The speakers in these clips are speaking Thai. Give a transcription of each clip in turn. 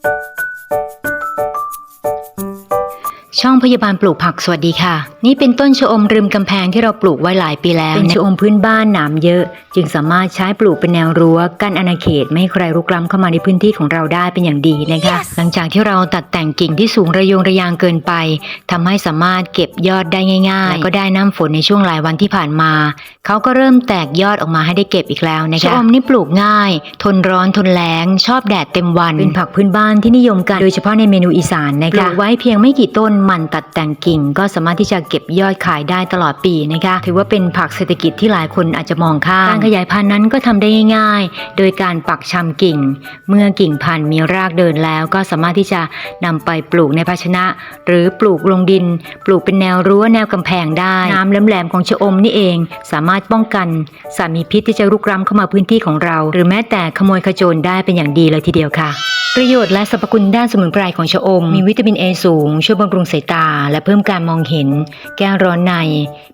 Thank you. ช่องพยาบาลปลูกผักสวัสดีค่ะ นี่เป็นต้นชะอมริมกำแพงที่เราปลูกไว้หลายปีแล้ว เป็นชะอมพื้นบ้านหนามเยอะ จึงสามารถใช้ปลูกเป็นแนวรั้วกั้นอาณาเขตไม่ให้ใครรุกล้ำเข้ามาในพื้นที่ของเราได้เป็นอย่างดีนะคะหลังจากที่เราตัดแต่งกิ่งที่สูงระยงระยางเกินไปทำให้สามารถเก็บยอดได้ง่าย ๆ และก็ได้น้ำฝนในช่วงหลายวันที่ผ่านมาเขาก็เริ่มแตกยอดออกมาให้ได้เก็บอีกแล้วนะคะชะอมนี่ปลูกง่าย ทนร้อนทนแล้ง ชอบแดดเต็มวันเป็นผักพื้นบ้านที่นิยมกันโดยเฉพาะในเมนูอีสานนะคะปลูกไว้เพียงไม่กี่ต้นหมันตัดแต่งกิ่งก็สามารถที่จะเก็บยอดขายได้ตลอดปีนะคะถือว่าเป็นผักเศรษฐกิจที่หลายคนอาจจะมองข้ามการขยายพันธุ์นั้นก็ทำได้ง่ายๆ โดยการปักชำกิ่ง เมื่อกิ่งพันธุ์มีรากเดินแล้วก็สามารถที่จะนำไปปลูกในภาชนะ หรือปลูกลงดิน ปลูกเป็นแนวรั้วแนวกำแพงได้ น้ำแหลมๆของชะอมนี่เอง สามารถป้องกันสารมีพิษที่จะรุกร้ำเข้ามาพื้นที่ของเรา หรือแม้แต่ขโมยขโจรได้เป็นอย่างดีเลยทีเดียวค่ะ ประโยชน์และสรรพคุณด้านสมุนไพรของชะอม มีวิตามินเอสูง ช่วยบำรุงสายตา และเพิ่มการมองเห็น แก้ร้อนใน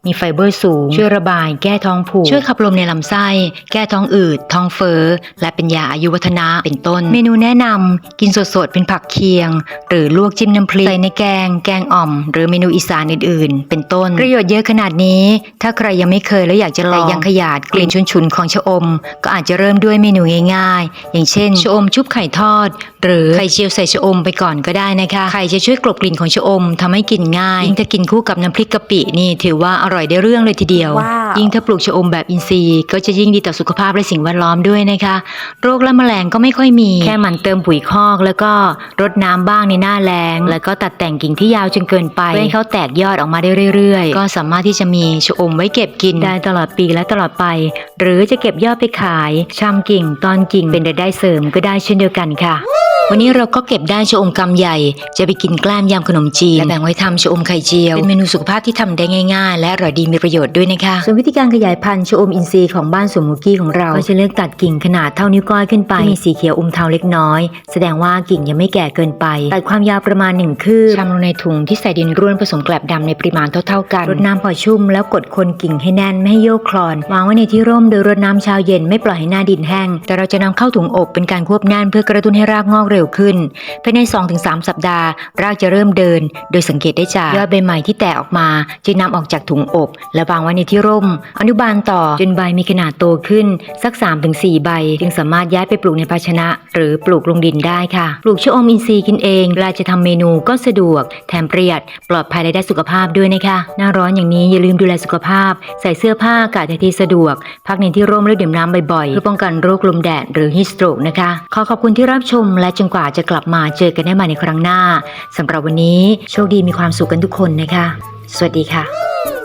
มีไฟเบอร์สูง ช่วยระบาย แก้ท้องผูก ช่วยขับลมในลำไส้ แก้ท้องอืด ท้องเฟ้อ และเป็นยาอายุวัฒนะ เป็นต้น เมนูแนะนำ กินสดๆ เป็นผักเคียง หรือลวกจิ้มน้ำพริก ใส่ในแกง แกงอ่อม หรือเมนูอีสานอื่นๆ เป็นต้น ประโยชน์เยอะขนาดนี้ ถ้าใครยังไม่เคยแล้วอยากจะลองยังขยาดกลิ่นฉุนๆของชะอม ก็อาจจะเริ่มด้วยเมนูง่าย ๆ อย่างเช่นชะอมชุบไข่ทอด หรือไข่เจียวใส่ชะอมไปก่อนก็ได้นะคะ ไข่จะช่วยกลบกลิ่นของชะอมทำให้กินง่ายยิ่งถ้ากินคู่กับน้ำพริกกะปินี่ถือว่าอร่อยได้เรื่องเลยทีเดียวว้าวยิ่งถ้าปลูกชะอมแบบอินทรีย์ ก็จะยิ่งดีต่อสุขภาพและสิ่งแวดล้อมด้วยนะคะ โรคและแมลงก็ไม่ค่อยมี แค่หมันเติมปุ๋ยคอก แล้วก็รดน้ำบ้างในหน้าแล้งแล้วก็ตัดแต่งกิ่งที่ยาวจนเกินไปเพื่อให้เขาแตกยอดออกมาได้เรื่อย ๆ ก็สามารถที่จะมีชะอมไว้เก็บกินได้ตลอดปีและตลอดไป หรือจะเก็บยอดไปขายชำกิ่งตอนกิ่งเป็นรายได้เสริมก็ได้เช่นเดียวกันค่ะ วันนี้เราก็เก็บได้ชะอมกำใหญ่ จะไปกินแกล้มยำขนมจีนและแบ่งไว้ทำชะอมไข่เจียว เป็นเมนูสุขภาพที่ทำได้ง่ายๆ และอร่อยดีมีประโยชน์ด้วยนะคะ ส่วนวิธีการขยายพันธุ์ชะอมอินทรีย์ของบ้านสวนมูกี้ของเรา ก็จะเลือกตัดกิ่งขนาดเท่านิ้วก้อยขึ้นไปมีสีเขียวอมเทาเล็กน้อย แสดงว่ากิ่งยังไม่แก่เกินไปตัดความยาวประมาณ1คืบชำลงในถุงที่ใส่ดินร่วนผสมแกลบดำในปริมาณเท่าๆกันรดน้ำพอชุ่มแล้วกดคนกิ่งให้แน่นไม่ให้โยกคลอนวางไว้ในที่ร่มโดยรดน้ำเช้าเย็นไม่ปล่อยให้หน้าดินแห้ง แต่เราจะนำเข้าถุงอบเป็นการควบแน่นเพื่อกระตุ้นให้รากงอกเร็วขึ้นภายใน 2-3 สัปดาห์ รากจะเริ่มเดิน โดยสังเกตได้จากยอดใบใหม่ที่แตกออกมาจะนำออกจากถุงอบและวางไว้ในที่ร่ม อนุบาลต่อจนใบมีขนาดโตขึ้นสัก 3-4 ใบ จึงสามารถย้ายไปปลูกในภาชนะ หรือปลูกลงดินได้ค่ะ ปลูกชะอมอินทรีย์กินเองเวลาจะทำเมนูก็สะดวก แถมประหยัด ปลอดภัยและได้สุขภาพด้วยนะคะ หน้าร้อนอย่างนี้อย่าลืมดูแลสุขภาพ ใส่เสื้อผ้าอากาศถ่ายเทสะดวก พักในที่ร่มและดื่มน้ำบ่อยๆเพื่อป้องกันโรคลมแดดหรือฮิสโตรกนะคะ ขอขอบคุณที่รับชมและจนกว่าจะกลับมาเจอกันได้ใหม่ในครั้งหน้าสำหรับวันนี้โชคดีมีความสุขกันทุกคนนะคะ สวัสดีค่ะ